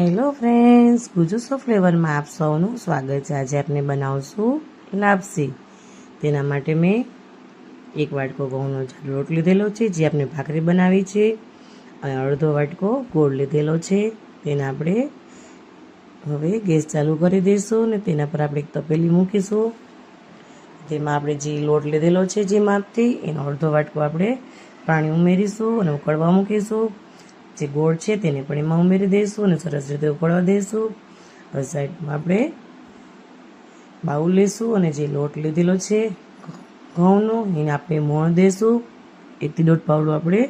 Hello friends ગુજુસો ફ્લેવરમાં આપ સૌનું સ્વાગત છે. આજે આપણે બનાવશું લાપસી. તેના માટે મેં એક વાટકો ઘઉંનો લોટ લીધેલો છે, જે આપણે ભાખરી બનાવી છે, અને અડધો વાટકો ગોળ લીધેલો છે. તેને આપણે હવે ગેસ ચાલુ કરી દઈશું અને તેના પર આપણે એક તપેલી મૂકીશું. તેમાં આપણે જે લોટ લીધેલો છે, જે માપથી, એનો અડધો વાટકો આપણે પાણી ઉમેરીશું અને ઉકળવા મૂકીશું. જે ગોળ છે તેને પણ એમાં ઉમેરી દઈશું અને સરસ રીતે ઉકળવા દઈશું. હવે સાઈડમાં આપણે બાઉલ લઈશું અને જે લોટ લીધેલો છે ઘઉંનો, એને આપણે મોણ દઈશું. એકથી દોઢ પાવડું આપણે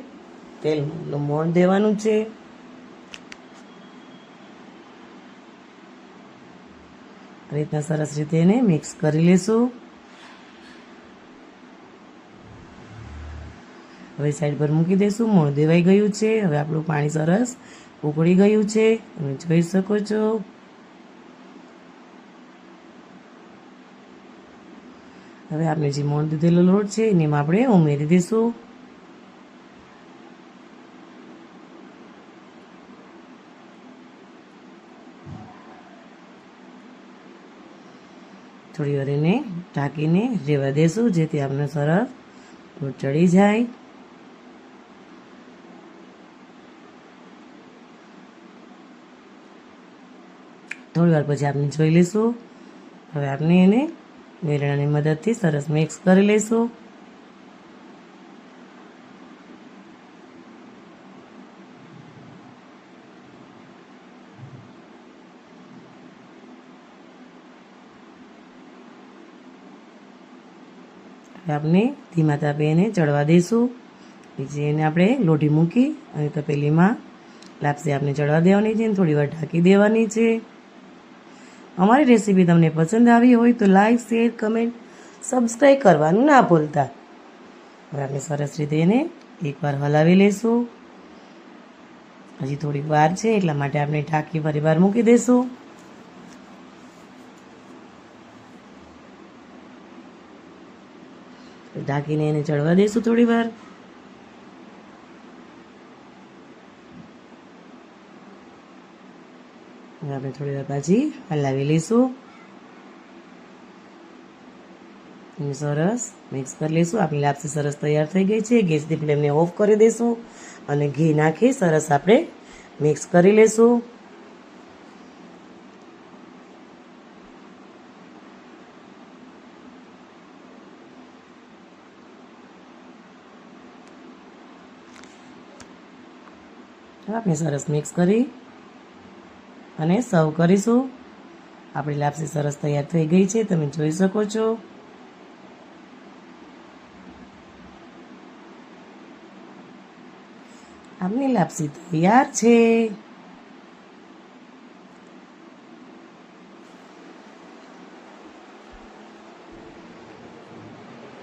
તેલનું મોણ દેવાનું છે. રીતના સરસ રીતે એને મિક્સ કરી લઈશું હવે સાઈડ પર મૂકી દઈશું. મોણ દેવાઈ ગયું છે. હવે આપણું પાણી સરસ ઉકળી ગયું છે. તમે જોઈ શકો છો. હવે આપણે જે મોણ દીધેલો લોટ છે એને આપણે ઉમેરી દઈશું. થોડી વાર એને ઢાંકીને રેવા દેશું, જેથી આપણે સરસ ચડી જાય. થોડી વાર પછી આપણે જોઈ લઈશું. હવે આપણે એને વેલણાની મદદથી સરસ મિક્સ કરી લઈશું. આપણે ધીમા તાપે એને ચડવા દઈશું. પછી એને આપણે લોઢી મૂકી અને તપેલીમાં લાપસી આપણે ચડવા દેવાની છે અને થોડી વાર ઢાંકી દેવાની છે. અમારી રેસીપી તમને પસંદ આવી હોય તો લાઈક, શેર, કમેન્ટ સબસ્ક્રાઈબ કરવાનું ના ભૂલતા. હવે આપણે સરસ રીતે એને એકવાર હલાવી લઈશું હજી થોડીક વાર છે, એટલા માટે આપણે ઢાંકી ફરી વાર મૂકી દઈશું ઢાંકીને એને ચડવા દઈશું થોડી વાર હવે આપણે થોડી વાર ભાજી હલાવી લઈશું સરસ મિક્સ કરી લઈશું આપણી લાપસી સરસ તૈયાર થઈ ગઈ છે ગેસની ફ્લેમને ઓફ કરી દઈશું અને ઘી નાખી સરસ આપણે મિક્સ કરી લઈશું આપણે સરસ મિક્સ કરી અને સર્વ કરીશું. આપણી લાપસી સરસ તૈયાર થઈ ગઈ છે, તમે જોઈ શકો છો. આપની લાપસી તૈયાર છે.